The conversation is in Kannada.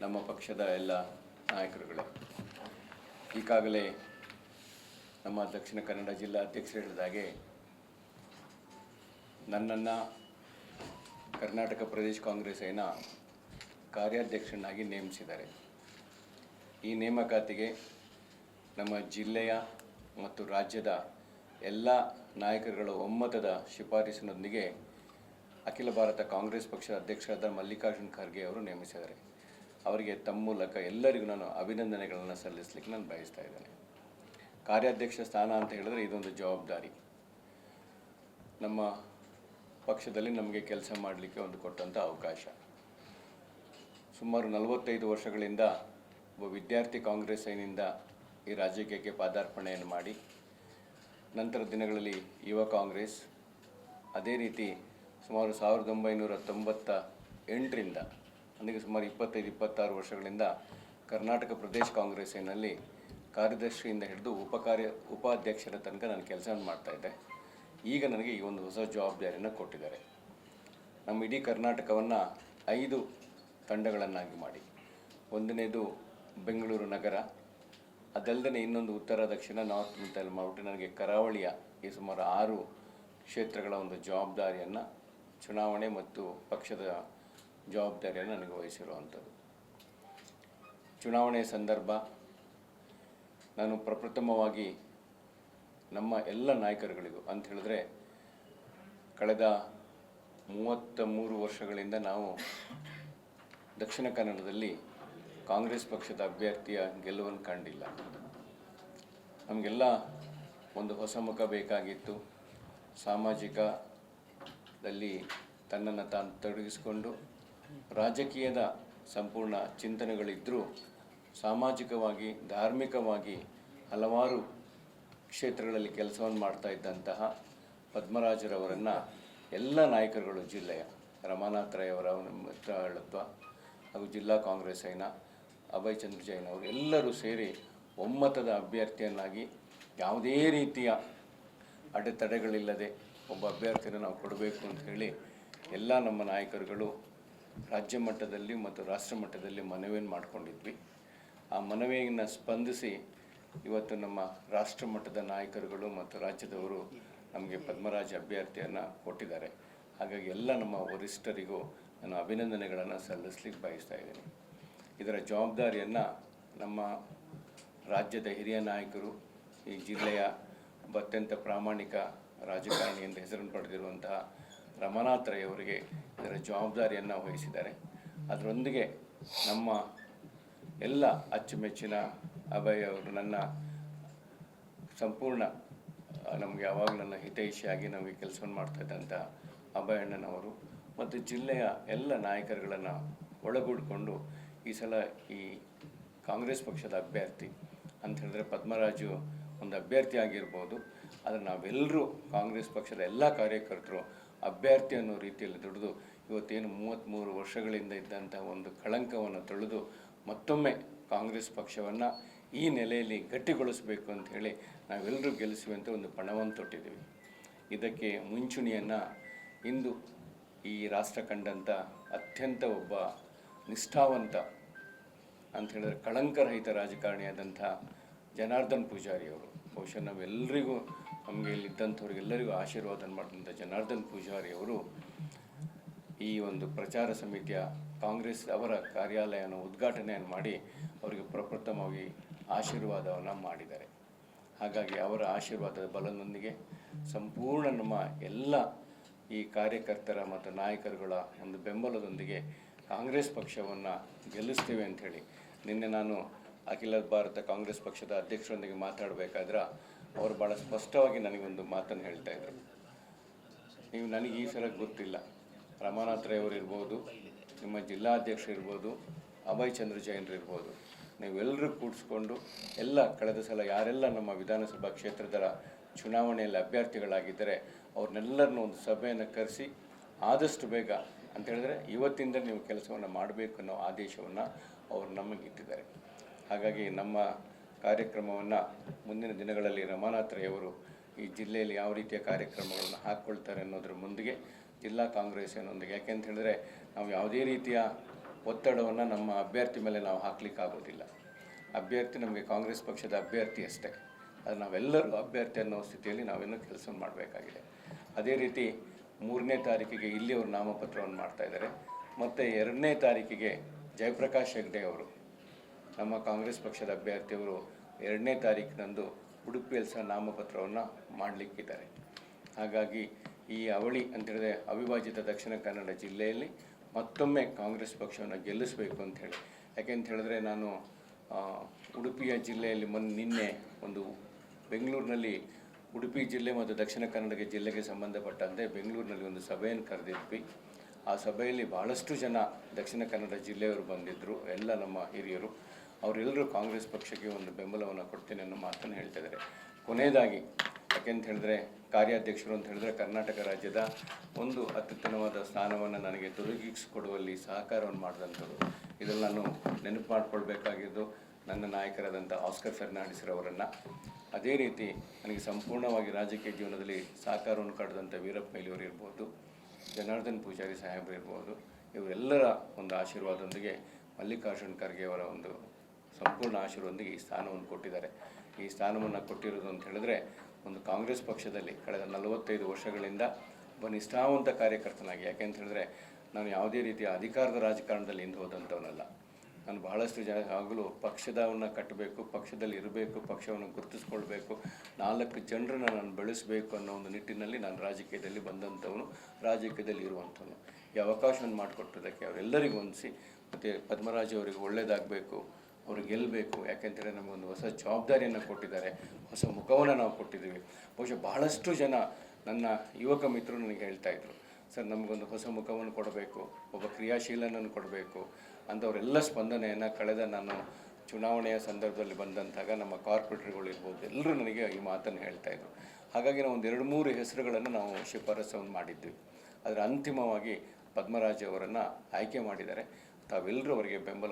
ನಮ್ಮ ಪಕ್ಷದ ಎಲ್ಲ ನಾಯಕರುಗಳೇ. ಈಗಾಗಲೇ ನಮ್ಮ ದಕ್ಷಿಣ ಕನ್ನಡ ಜಿಲ್ಲಾ ಅಧ್ಯಕ್ಷರು ಹೇಳಿದಾಗೆ ನನ್ನನ್ನು ಕರ್ನಾಟಕ ಪ್ರದೇಶ ಕಾಂಗ್ರೆಸ್ಸಿನ ಕಾರ್ಯಾಧ್ಯಕ್ಷನಾಗಿ ನೇಮಿಸಿದ್ದಾರೆ. ಈ ನೇಮಕಾತಿಗೆ ನಮ್ಮ ಜಿಲ್ಲೆಯ ಮತ್ತು ರಾಜ್ಯದ ಎಲ್ಲ ನಾಯಕರುಗಳ ಒಮ್ಮತದ ಶಿಫಾರಸಿನೊಂದಿಗೆ ಅಖಿಲ ಭಾರತ ಕಾಂಗ್ರೆಸ್ ಪಕ್ಷದ ಅಧ್ಯಕ್ಷರಾದ ಮಲ್ಲಿಕಾರ್ಜುನ್ ಖರ್ಗೆ ಅವರು ನೇಮಿಸಿದ್ದಾರೆ. ಅವರಿಗೆ ತಮ್ಮ ಮೂಲಕ ಎಲ್ಲರಿಗೂ ನಾನು ಅಭಿನಂದನೆಗಳನ್ನು ಸಲ್ಲಿಸಲಿಕ್ಕೆ ನಾನು ಬಯಸ್ತಾ ಇದ್ದೇನೆ. ಕಾರ್ಯಾಧ್ಯಕ್ಷ ಸ್ಥಾನ ಅಂತ ಹೇಳಿದ್ರೆ ಇದೊಂದು ಜವಾಬ್ದಾರಿ. ನಮ್ಮ ಪಕ್ಷದಲ್ಲಿ ನಮಗೆ ಕೆಲಸ ಮಾಡಲಿಕ್ಕೆ ಒಂದು ಕೊಟ್ಟಂಥ ಅವಕಾಶ. ಸುಮಾರು ನಲವತ್ತೈದು ವರ್ಷಗಳಿಂದ ಒಬ್ಬ ವಿದ್ಯಾರ್ಥಿ ಕಾಂಗ್ರೆಸ್ಸಿನಿಂದ ಈ ರಾಜಕೀಯಕ್ಕೆ ಪಾದಾರ್ಪಣೆಯನ್ನು ಮಾಡಿ, ನಂತರ ದಿನಗಳಲ್ಲಿ ಯುವ ಕಾಂಗ್ರೆಸ್. ಅದೇ ರೀತಿ ಸುಮಾರು ಸಾವಿರದ ಒಂಬೈನೂರ ತೊಂಬತ್ತ ಎಂಟರಿಂದ ಅಂದರೆ ಸುಮಾರು ಇಪ್ಪತ್ತೈದು, ಇಪ್ಪತ್ತಾರು ವರ್ಷಗಳಿಂದ ಕರ್ನಾಟಕ ಪ್ರದೇಶ ಕಾಂಗ್ರೆಸ್ಸಿನಲ್ಲಿ ಕಾರ್ಯದರ್ಶಿಯಿಂದ ಹಿಡಿದು ಉಪಕಾರ್ಯ, ಉಪಾಧ್ಯಕ್ಷರ ತನಕ ನಾನು ಕೆಲಸ ಮಾಡ್ತಾಯಿದ್ದೆ ಈಗ ನನಗೆ ಈ ಒಂದು ಹೊಸ ಜವಾಬ್ದಾರಿಯನ್ನು ಕೊಟ್ಟಿದ್ದಾರೆ. ನಮ್ಮ ಇಡೀ ಕರ್ನಾಟಕವನ್ನು ಐದು ತಂಡಗಳನ್ನಾಗಿ ಮಾಡಿ. ಒಂದನೇದು ಬೆಂಗಳೂರು ನಗರ ಅದಲ್ಲದೆ ಇನ್ನೊಂದು ಉತ್ತರ, ದಕ್ಷಿಣ, ನಾರ್ತ್ ಅಂತ ಮಾಡಿಬಿಟ್ಟು ನನಗೆ ಕರಾವಳಿಯ ಈ ಸುಮಾರು ಆರು ಕ್ಷೇತ್ರಗಳ ಒಂದು ಜವಾಬ್ದಾರಿಯನ್ನು ಚುನಾವಣೆ ಮತ್ತು ಪಕ್ಷದ ಜವಾಬ್ದಾರಿಯನ್ನು ನನಗೆ ವಹಿಸಿರುವಂಥದ್ದು. ಚುನಾವಣೆ ಸಂದರ್ಭ ನಾನು ಪ್ರಪ್ರಥಮವಾಗಿ ನಮ್ಮ ಎಲ್ಲ ನಾಯಕರುಗಳಿಗೂ ಅಂತ ಹೇಳಿದ್ರೆ ಕಳೆದ ಮೂವತ್ತ ಮೂರು ವರ್ಷಗಳಿಂದ ನಾವು ದಕ್ಷಿಣ ಕನ್ನಡದಲ್ಲಿ ಕಾಂಗ್ರೆಸ್ ಪಕ್ಷದ ಅಭ್ಯರ್ಥಿಯ ಗೆಲುವನ್ನು ಕಂಡಿಲ್ಲ. ನಮಗೆಲ್ಲ ಒಂದು ಹೊಸ ಮುಖ ಬೇಕಾಗಿತ್ತು. ಸಾಮಾಜಿಕದಲ್ಲಿ ತನ್ನನ್ನು ತಾನು ತೊಡಗಿಸಿಕೊಂಡು ರಾಜಕೀಯದ ಸಂಪೂರ್ಣ ಚಿಂತನೆಗಳಿದ್ದರೂ ಸಾಮಾಜಿಕವಾಗಿ, ಧಾರ್ಮಿಕವಾಗಿ ಹಲವಾರು ಕ್ಷೇತ್ರಗಳಲ್ಲಿ ಕೆಲಸವನ್ನು ಮಾಡ್ತಾ ಇದ್ದಂತಹ ಪದ್ಮರಾಜರವರನ್ನು ಎಲ್ಲ ನಾಯಕರುಗಳು, ಜಿಲ್ಲೆಯ ರಮಾನಾಥ್ ರೈ ಅವರ ಮಿತ್ರತ್ವ ಹಾಗೂ ಜಿಲ್ಲಾ ಕಾಂಗ್ರೆಸ್ಸಿನ ಅಭಯ್ ಚಂದ್ರ ಜೈನ್ ಅವರು ಎಲ್ಲರೂ ಸೇರಿ ಒಮ್ಮತದ ಅಭ್ಯರ್ಥಿಯನ್ನಾಗಿ ಯಾವುದೇ ರೀತಿಯ ಅಡೆತಡೆಗಳಿಲ್ಲದೆ ಒಬ್ಬ ಅಭ್ಯರ್ಥಿನ ನಾವು ಕೊಡಬೇಕು ಅಂತ ಹೇಳಿ ಎಲ್ಲ ನಮ್ಮ ನಾಯಕರುಗಳು ರಾಜ್ಯ ಮಟ್ಟದಲ್ಲಿ ಮತ್ತು ರಾಷ್ಟ್ರ ಮಟ್ಟದಲ್ಲಿ ಮನವಿಯನ್ನು ಮಾಡಿಕೊಂಡಿದ್ವಿ. ಆ ಮನವಿಯನ್ನು ಸ್ಪಂದಿಸಿ ಇವತ್ತು ನಮ್ಮ ರಾಷ್ಟ್ರ ಮಟ್ಟದ ನಾಯಕರುಗಳು ಮತ್ತು ರಾಜ್ಯದವರು ನಮಗೆ ಪದ್ಮರಾಜ ಅಭ್ಯರ್ಥಿಯನ್ನು ಕೊಟ್ಟಿದ್ದಾರೆ. ಹಾಗಾಗಿ ಎಲ್ಲ ನಮ್ಮ ವರಿಷ್ಠರಿಗೂ ನಾನು ಅಭಿನಂದನೆಗಳನ್ನು ಸಲ್ಲಿಸ್ಲಿಕ್ಕೆ ಬಯಸ್ತಾ ಇದ್ದೀನಿ. ಇದರ ಜವಾಬ್ದಾರಿಯನ್ನು ನಮ್ಮ ರಾಜ್ಯದ ಹಿರಿಯ ನಾಯಕರು ಈ ಜಿಲ್ಲೆಯ ಅತ್ಯಂತ ಪ್ರಾಮಾಣಿಕ ರಾಜಕಾರಣಿ ಎಂದು ಹೆಸರನ್ನು ಪಡೆದಿರುವಂತಹ ರಮನಾಥ್ ರೈ ಅವರಿಗೆ ಇದರ ಜವಾಬ್ದಾರಿಯನ್ನು ವಹಿಸಿದ್ದಾರೆ. ಅದರೊಂದಿಗೆ ನಮ್ಮ ಎಲ್ಲ ಅಚ್ಚುಮೆಚ್ಚಿನ ಅಭಯ್ ಅವರು ನನ್ನ ಸಂಪೂರ್ಣ, ನಮಗೆ ಯಾವಾಗ ನನ್ನ ಹಿತೈಷಿಯಾಗಿ ನಮಗೆ ಕೆಲಸವನ್ನು ಮಾಡ್ತಾ ಇದ್ದಂಥ ಅಭಯ ಅಣ್ಣನವರು ಮತ್ತು ಜಿಲ್ಲೆಯ ಎಲ್ಲ ನಾಯಕರುಗಳನ್ನು ಒಳಗೂಡಿಕೊಂಡು ಈ ಸಲ ಈ ಕಾಂಗ್ರೆಸ್ ಪಕ್ಷದ ಅಭ್ಯರ್ಥಿ ಅಂತ ಹೇಳಿದ್ರೆ ಪದ್ಮರಾಜು ಒಂದು ಅಭ್ಯರ್ಥಿ ಆಗಿರ್ಬೋದು. ಆದರೆ ನಾವೆಲ್ಲರೂ ಕಾಂಗ್ರೆಸ್ ಪಕ್ಷದ ಎಲ್ಲ ಕಾರ್ಯಕರ್ತರು ಅಭ್ಯರ್ಥಿ ಅನ್ನೋ ರೀತಿಯಲ್ಲಿ ದುಡಿದು ಇವತ್ತೇನು ಮೂವತ್ತ್ಮೂರು ವರ್ಷಗಳಿಂದ ಇದ್ದಂಥ ಒಂದು ಕಳಂಕವನ್ನು ತೊಳೆದು ಮತ್ತೊಮ್ಮೆ ಕಾಂಗ್ರೆಸ್ ಪಕ್ಷವನ್ನು ಈ ನೆಲೆಯಲ್ಲಿ ಗಟ್ಟಿಗೊಳಿಸಬೇಕು ಅಂತ ಹೇಳಿ ನಾವೆಲ್ಲರೂ ಗೆಲ್ಲಿಸುವಂತೆ ಒಂದು ಪಣವನ್ನು ತೊಟ್ಟಿದ್ದೀವಿ. ಇದಕ್ಕೆ ಮುಂಚೂಣಿಯನ್ನು ಇಂದು ಈ ರಾಷ್ಟ್ರ ಕಂಡಂಥ ಅತ್ಯಂತ ಒಬ್ಬ ನಿಷ್ಠಾವಂತ ಅಂತ ಹೇಳಿದ್ರೆ ಕಳಂಕರಹಿತ ರಾಜಕಾರಣಿಯಾದಂಥ ಜನಾರ್ದನ್ ಪೂಜಾರಿ ಅವರು. ಬಹುಶಃ ನಾವೆಲ್ಲರಿಗೂ ನಮಗೆ ಇಲ್ಲಿದ್ದಂಥವ್ರಿಗೆಲ್ಲರಿಗೂ ಆಶೀರ್ವಾದ ಮಾಡಿದಂಥ ಜನಾರ್ದನ್ ಪೂಜಾರಿ ಅವರು ಈ ಒಂದು ಪ್ರಚಾರ ಸಮಿತಿಯ ಕಾಂಗ್ರೆಸ್ ಅವರ ಕಾರ್ಯಾಲಯವನ್ನು ಉದ್ಘಾಟನೆಯನ್ನು ಮಾಡಿ ಅವರಿಗೆ ಪ್ರಪ್ರಥಮವಾಗಿ ಆಶೀರ್ವಾದವನ್ನು ಮಾಡಿದ್ದಾರೆ. ಹಾಗಾಗಿ ಅವರ ಆಶೀರ್ವಾದದ ಬಲದೊಂದಿಗೆ ಸಂಪೂರ್ಣ ನಮ್ಮ ಎಲ್ಲ ಈ ಕಾರ್ಯಕರ್ತರ ಮತ್ತು ನಾಯಕರುಗಳ ಒಂದು ಬೆಂಬಲದೊಂದಿಗೆ ಕಾಂಗ್ರೆಸ್ ಪಕ್ಷವನ್ನು ಗೆಲ್ಲಿಸ್ತೇವೆ ಅಂಥೇಳಿ ನಿನ್ನೆ ನಾನು ಅಖಿಲ ಭಾರತ ಕಾಂಗ್ರೆಸ್ ಪಕ್ಷದ ಅಧ್ಯಕ್ಷರೊಂದಿಗೆ ಮಾತಾಡಬೇಕಾದ್ರೆ ಅವರು ಭಾಳ ಸ್ಪಷ್ಟವಾಗಿ ನನಗೊಂದು ಮಾತನ್ನು ಹೇಳ್ತಾ ಇದ್ರು. ನೀವು ನನಗೆ ಈ ಸಲ ಗೊತ್ತಿಲ್ಲ. ರಮಾನಾಥ್ ರೈ ಇರ್ಬೋದು, ನಿಮ್ಮ ಜಿಲ್ಲಾಧ್ಯಕ್ಷರು ಇರ್ಬೋದು, ಅಭಯ್ ಚಂದ್ರ ಜೈನ್ರು ಇರ್ಬೋದು. ನೀವೆಲ್ಲರೂ ಕೂಡಿಸ್ಕೊಂಡು ಎಲ್ಲ ಕಳೆದ ಸಲ ಯಾರೆಲ್ಲ ನಮ್ಮ ವಿಧಾನಸಭಾ ಕ್ಷೇತ್ರದ ಚುನಾವಣೆಯಲ್ಲಿ ಅಭ್ಯರ್ಥಿಗಳಾಗಿದ್ದರೆ ಅವ್ರನ್ನೆಲ್ಲರನ್ನೂ ಒಂದು ಸಭೆಯನ್ನು ಕರೆಸಿ ಆದಷ್ಟು ಬೇಗ ಅಂತ ಹೇಳಿದ್ರೆ ಇವತ್ತಿಂದ ನೀವು ಕೆಲಸವನ್ನು ಮಾಡಬೇಕು ಅನ್ನೋ ಆದೇಶವನ್ನು ಅವರು ನಮಗೆ ಇಟ್ಟಿದ್ದಾರೆ ಹಾಗಾಗಿ ನಮ್ಮ ಕಾರ್ಯಕ್ರಮವನ್ನು ಮುಂದಿನ ದಿನಗಳಲ್ಲಿ ರಮಾನಾಥ್ರೆಯವರು ಈ ಜಿಲ್ಲೆಯಲ್ಲಿ ಯಾವ ರೀತಿಯ ಕಾರ್ಯಕ್ರಮಗಳನ್ನು ಹಾಕ್ಕೊಳ್ತಾರೆ ಅನ್ನೋದ್ರ ಮುಂದಿಗೆ ಜಿಲ್ಲಾ ಕಾಂಗ್ರೆಸ್ಸಿನೊಂದಿಗೆ ಯಾಕೆಂತ ಹೇಳಿದ್ರೆ, ನಾವು ಯಾವುದೇ ರೀತಿಯ ಒತ್ತಡವನ್ನು ನಮ್ಮ ಅಭ್ಯರ್ಥಿ ಮೇಲೆ ನಾವು ಹಾಕ್ಲಿಕ್ಕೆ ಆಗೋದಿಲ್ಲ ಅಭ್ಯರ್ಥಿ ನಮಗೆ ಕಾಂಗ್ರೆಸ್ ಪಕ್ಷದ ಅಭ್ಯರ್ಥಿ ಅಷ್ಟೇ. ಅದು ನಾವೆಲ್ಲರೂ ಅಭ್ಯರ್ಥಿ ಅನ್ನೋ ಸ್ಥಿತಿಯಲ್ಲಿ ನಾವಿನ್ನೂ ಕೆಲಸ ಮಾಡಬೇಕಾಗಿದೆ. ಅದೇ ರೀತಿ ಮೂರನೇ ತಾರೀಕಿಗೆ ಇಲ್ಲಿ ಅವರು ನಾಮಪತ್ರವನ್ನು ಮಾಡ್ತಾ ಇದ್ದಾರೆ. ಮತ್ತು ಎರಡನೇ ತಾರೀಕಿಗೆ ಜಯಪ್ರಕಾಶ್ ಹೆಗ್ಡೆ ಅವರು ನಮ್ಮ ಕಾಂಗ್ರೆಸ್ ಪಕ್ಷದ ಅಭ್ಯರ್ಥಿಯವರು ಎರಡನೇ ತಾರೀಕಿನಂದು ಉಡುಪಿಯಲ್ಲಿ ಸಹ ನಾಮಪತ್ರವನ್ನು ಮಾಡಲಿಕ್ಕಿದ್ದಾರೆ. ಹಾಗಾಗಿ ಈ ಅವಳಿ ಅಂತೇಳಿದ್ರೆ ಅವಿಭಾಜಿತ ದಕ್ಷಿಣ ಕನ್ನಡ ಜಿಲ್ಲೆಯಲ್ಲಿ ಮತ್ತೊಮ್ಮೆ ಕಾಂಗ್ರೆಸ್ ಪಕ್ಷವನ್ನು ಗೆಲ್ಲಿಸಬೇಕು ಅಂತ ಹೇಳಿ. ಯಾಕೆಂತ ಹೇಳಿದ್ರೆ ನಾನು ಉಡುಪಿಯ ಜಿಲ್ಲೆಯಲ್ಲಿ ಮೊನ್ನೆ ನಿನ್ನೆ ಒಂದು ಬೆಂಗಳೂರಿನಲ್ಲಿ ಉಡುಪಿ ಜಿಲ್ಲೆ ಮತ್ತು ದಕ್ಷಿಣ ಕನ್ನಡ ಜಿಲ್ಲೆಗೆ ಸಂಬಂಧಪಟ್ಟಂತೆ ಬೆಂಗಳೂರಿನಲ್ಲಿ ಒಂದು ಸಭೆಯನ್ನು ಕರೆದಿದ್ವಿ. ಆ ಸಭೆಯಲ್ಲಿ ಭಾಳಷ್ಟು ಜನ ದಕ್ಷಿಣ ಕನ್ನಡ ಜಿಲ್ಲೆಯವರು ಬಂದಿದ್ದರು, ಎಲ್ಲ ನಮ್ಮ ಹಿರಿಯರು. ಅವರೆಲ್ಲರೂ ಕಾಂಗ್ರೆಸ್ ಪಕ್ಷಕ್ಕೆ ಒಂದು ಬೆಂಬಲವನ್ನು ಕೊಡ್ತೇನೆ ಅನ್ನೋ ಮಾತನ್ನು ಹೇಳ್ತಾ ಇದ್ದಾರೆ. ಕೊನೆಯದಾಗಿ ಯಾಕೆಂತ ಹೇಳಿದ್ರೆ, ಕಾರ್ಯಾಧ್ಯಕ್ಷರು ಅಂತ ಹೇಳಿದ್ರೆ ಕರ್ನಾಟಕ ರಾಜ್ಯದ ಒಂದು ಅತ್ಯುತ್ತಮವಾದ ಸ್ಥಾನವನ್ನು ನನಗೆ ತೊಡಗಿಸಿಕೊಡುವಲ್ಲಿ ಸಹಕಾರವನ್ನು ಮಾಡಿದಂಥದ್ದು ಇದನ್ನು ನಾನು ನೆನಪು ಮಾಡಿಕೊಳ್ಬೇಕಾಗಿದ್ದು ನನ್ನ ನಾಯಕರಾದಂಥ ಆಸ್ಕರ್ ಫೆರ್ನಾಂಡಿಸ್ರವರನ್ನು ಅದೇ ರೀತಿ ನನಗೆ ಸಂಪೂರ್ಣವಾಗಿ ರಾಜಕೀಯ ಜೀವನದಲ್ಲಿ ಸಹಕಾರವನ್ನು ಕಳೆದಂಥ ವೀರಪ್ಪ ಮೊಯ್ಲಿಯವರು ಇರ್ಬೋದು, ಜನಾರ್ದನ್ ಪೂಜಾರಿ ಸಾಹೇಬರು ಇರ್ಬೋದು, ಇವರೆಲ್ಲರ ಒಂದು ಆಶೀರ್ವಾದದೊಂದಿಗೆ ಮಲ್ಲಿಕಾರ್ಜುನ್ ಖರ್ಗೆ ಅವರ ಒಂದು ಸಂಪೂರ್ಣ ಆಶೀರ್ವದೊಂದಿಗೆ ಈ ಸ್ಥಾನವನ್ನು ಕೊಟ್ಟಿದ್ದಾರೆ. ಈ ಸ್ಥಾನವನ್ನು ಕೊಟ್ಟಿರೋದು ಅಂತ ಹೇಳಿದ್ರೆ ಒಂದು ಕಾಂಗ್ರೆಸ್ ಪಕ್ಷದಲ್ಲಿ ಕಳೆದ ನಲವತ್ತೈದು ವರ್ಷಗಳಿಂದ ಒಬ್ಬ ನಿಷ್ಠಾವಂತ ಕಾರ್ಯಕರ್ತನಾಗಿ ಯಾಕೆಂತ ಹೇಳಿದ್ರೆ ನಾನು ಯಾವುದೇ ರೀತಿಯ ಅಧಿಕಾರದ ರಾಜಕಾರಣದಲ್ಲಿ ಹಿಂದೆ ಹೋದಂಥವನಲ್ಲ. ನಾನು ಬಹಳಷ್ಟು ಜನ ಆಗಲೂ ಪಕ್ಷದವನ್ನು ಕಟ್ಟಬೇಕು, ಪಕ್ಷದಲ್ಲಿ ಇರಬೇಕು, ಪಕ್ಷವನ್ನು ಗುರುತಿಸ್ಕೊಳ್ಬೇಕು, ನಾಲ್ಕು ಜನರನ್ನು ನಾನು ಬೆಳೆಸಬೇಕು ಅನ್ನೋ ಒಂದು ನಿಟ್ಟಿನಲ್ಲಿ ನಾನು ರಾಜಕೀಯದಲ್ಲಿ ಬಂದಂಥವನು, ರಾಜಕೀಯದಲ್ಲಿ ಇರುವಂಥವನು. ಈ ಅವಕಾಶವನ್ನು ಮಾಡಿಕೊಟ್ಟದಕ್ಕೆ ಅವರೆಲ್ಲರಿಗೂ ಹೊಂದಿಸಿ ಮತ್ತು ಪದ್ಮರಾಜ್ ಅವರಿಗೆ ಒಳ್ಳೆಯದಾಗಬೇಕು ಅವರು ಗೆಲ್ಲಬೇಕು ಯಾಕೆಂದರೆ ನಮಗೊಂದು ಹೊಸ ಜವಾಬ್ದಾರಿಯನ್ನು ಕೊಟ್ಟಿದ್ದಾರೆ. ಹೊಸ ಮುಖವನ್ನು ನಾವು ಕೊಟ್ಟಿದ್ದೀವಿ. ಬಹುಶಃ ಬಹಳಷ್ಟು ಜನ ನನ್ನ ಯುವಕ ಮಿತ್ರರು ನನಗೆ ಹೇಳ್ತಾ ಇದ್ರು, ಸರ್, ನಮಗೊಂದು ಹೊಸ ಮುಖವನ್ನು ಕೊಡಬೇಕು, ಒಬ್ಬ ಕ್ರಿಯಾಶೀಲನನ್ನು ಕೊಡಬೇಕು. ಅಂಥವರೆಲ್ಲ ಸ್ಪಂದನೆಯನ್ನು ಕಳೆದ ನಾನು ಚುನಾವಣೆಯ ಸಂದರ್ಭದಲ್ಲಿ ಬಂದಂತಾಗ ನಮ್ಮ ಕಾರ್ಪೊರೇಟರ್ಗಳು ಇರ್ಬೋದು, ಎಲ್ಲರೂ ನನಗೆ ಈ ಮಾತನ್ನು ಹೇಳ್ತಾ ಇದ್ರು. ಹಾಗಾಗಿ ನಾವು ಒಂದು ಎರಡು ಮೂರು ಹೆಸರುಗಳನ್ನು ನಾವು ಶಿಫಾರಸನ್ನು ಮಾಡಿದ್ವಿ. ಆದರೆ ಅಂತಿಮವಾಗಿ ಪದ್ಮರಾಜ್ ಅವರನ್ನು ಆಯ್ಕೆ ಮಾಡಿದ್ದಾರೆ. ತಾವೆಲ್ಲರೂ ಅವರಿಗೆ ಬೆಂಬಲ